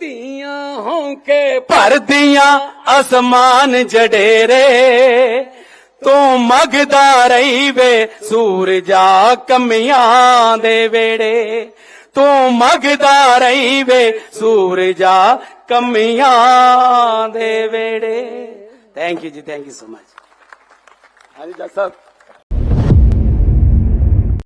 ਧੀਆਂ ਹੌਂਕੇ ਭਰਦੀਆਂ ਅਸਮਾਨ ਜਡੇਰੇ। ਤੂੰ ਮਗਦਾ ਰਹੀ ਵੇ ਸੂਰਜਾ ਕਮੀਆਂ ਦੇ ਵੇੜੇ। ਤੂੰ ਮਗਦਾ ਰਹੀ ਵੇ ਸੂਰਜਾ ਕਮੀਆਂ ਦੇ ਵੇੜੇ। ਥੈਂਕ ਯੂ ਜੀ ਥੈਂਕ ਯੂ ਸੋ ਮਚ ਹਾਂਜੀ ਜੱਜ ਸਾਹਿਬ।